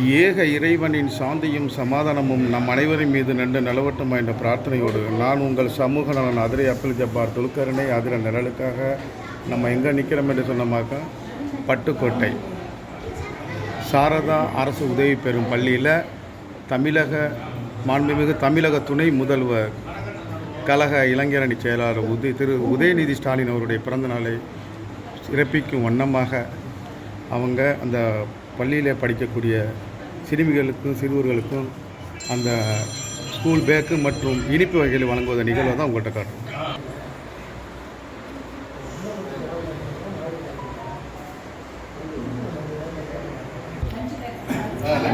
ஏக இறைவனின் சாந்தியும் சமாதானமும் நம் அனைவரின் மீது நன்று நிலவட்டுமா என்ற பிரார்த்தனையோடு நான் உங்கள் சமூக நலன் அதிரை அப்துல் ஜப்பார் துல்கரனை அதிர நிழலுக்காக நம்ம எங்கே நிற்கிறோம் என்று சொன்னோமாக்கா பட்டுக்கோட்டை. சாரதா அரசு உதவி பெறும் பள்ளியில் தமிழக மாண்புமிகு தமிழக துணை முதல்வர் கழக இளைஞரணி செயலாளர் உதய திரு உதயநிதி ஸ்டாலின் அவருடைய பிறந்தநாளை சிறப்பிக்கும் வண்ணமாக அவங்க அந்த பள்ளியில் படிக்கக்கூடிய சிறுமிகளுக்கும் சிறுவர்களுக்கும் அந்த ஸ்கூல் பேக்கு மற்றும் இனிப்பு வகைகளை வழங்குவத நிகழ்வை தான் உங்கள்கிட்ட காட்டுறோம்.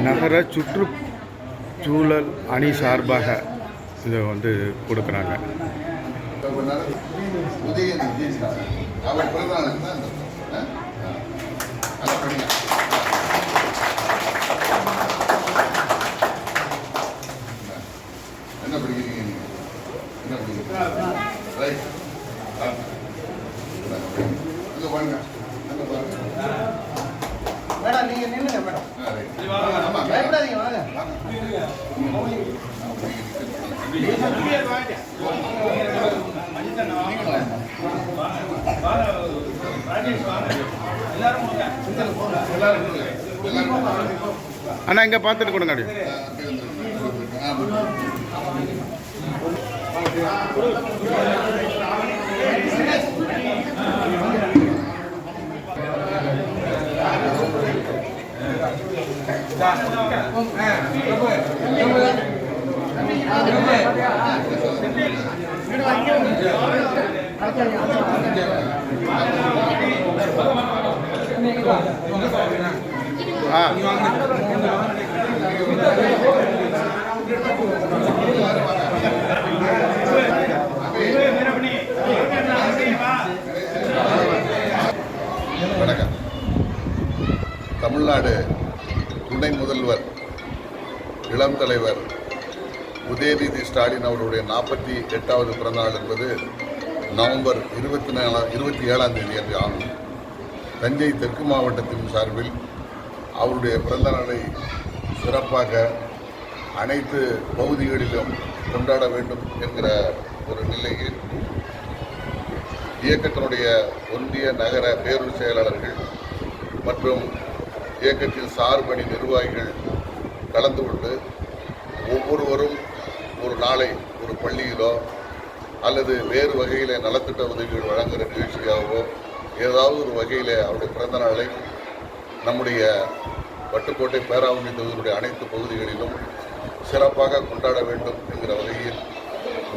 நகர சுற்றுச்சூழல் அணி சார்பாக இதை வந்து கொடுக்குறாங்க. உதயநிதி அவர் பிறந்த நாளுக்கு தான் இந்த ஆ? ஆ. நல்லா படிங்க. என்ன படிக்கிறீங்க? நீங்க என்ன படிக்கிறீங்க? ரைட். அங்க பாருங்க. அங்க பாருங்க. மேடம் நில்லுங்க மேடம். பயப்படாதீங்க வாங்க. அண்ணா இங்கே பார்த்துட்டு கொடுங்க அப்படியே. Ah. வணக்கம். தமிழ்நாடு துணை முதல்வர் இளம் தலைவர் உதயநிதி ஸ்டாலின் அவருடைய நாற்பத்தி எட்டாவது பிறந்தநாள் என்பது நவம்பர் இருபத்தி நாலா இருபத்தி ஏழாம் தேதி அன்று ஆகும். தஞ்சை தெற்கு மாவட்டத்தின் சார்பில் அவருடைய பிறந்தநாளை சிறப்பாக அனைத்து பகுதிகளிலும் கொண்டாட வேண்டும் என்கிற ஒரு நிலையில் இயக்கத்தினுடைய ஒன்றிய நகர பேரூர் செயலாளர்கள் மற்றும் இயக்கத்தின் சார்பணி நிர்வாகிகள் கலந்து கொண்டு ஒவ்வொருவரும் ஒரு நாளை ஒரு பள்ளியிலோ அல்லது வேறு வகையில் நலத்திட்ட உதவிகள் வழங்குகிற நிகழ்ச்சியாகவோ ஏதாவது ஒரு வகையில் அவருடைய பிறந்த நாளை நம்முடைய பட்டுக்கோட்டை பேராவணி தொகுதியினுடைய அனைத்து பகுதிகளிலும் சிறப்பாக கொண்டாட வேண்டும் என்கிற வகையில்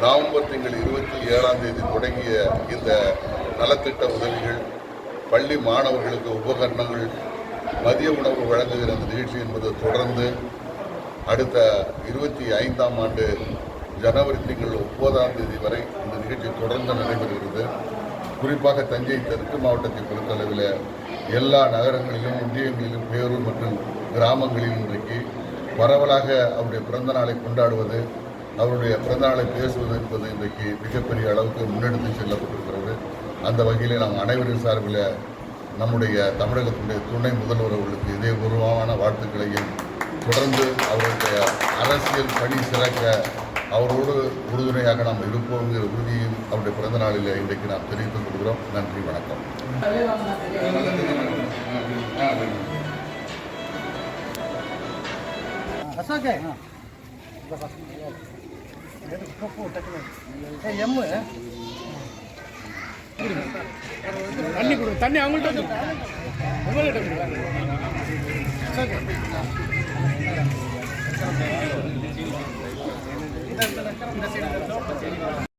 நவம்பர் திங்கள் இருபத்தி ஏழாம் தேதி தொடங்கிய இந்த நலத்திட்ட உதவிகள் பள்ளி மாணவர்களுக்கு உபகரணங்கள் மதிய உணவு வழங்குகிற அந்த நிகழ்ச்சி என்பது தொடர்ந்து அடுத்த இருபத்தி ஐந்தாம் ஆண்டு ஜனவரி திங்கள் ஒன்பதாம் தேதி வரை இந்த நிகழ்ச்சி தொடர்ந்து நடைபெறுகிறது. குறிப்பாக தஞ்சை தெற்கு மாவட்டத்தை பொறுத்தளவில் எல்லா நகரங்களிலும் ஒன்றியங்களிலும் பேரூர் மற்றும் கிராமங்களிலும் இன்றைக்கு பரவலாக அவருடைய பிறந்த நாளை கொண்டாடுவது அவருடைய பிறந்த நாளை பேசுவது என்பது இன்றைக்கு மிகப்பெரிய அளவுக்கு முன்னெடுத்து செல்லப்பட்டிருக்கிறது. அந்த வகையில் நாங்கள் அனைவரின் சார்பில் நம்முடைய தமிழகத்துடைய துணை முதல்வர் அவர்களுக்கு இதே உருவமான வாழ்த்துக்களையும் தொடர்ந்து அவருடைய அரசியல் பணி சிறக்க அவரோடு உறுதுணையாக நாம் இருப்போங்கிற உறுதியும் அவருடைய பிறந்த நாளில் இன்றைக்கு நாம் தெரிவித்துக் கொள்கிறோம். நன்றி வணக்கம். அசோகே எம்மு. தண்ணி கொடு தண்ணி அவங்கள்ட்ட வந்து உங்கள்கிட்ட கொடுங்க. இந்த சைடு.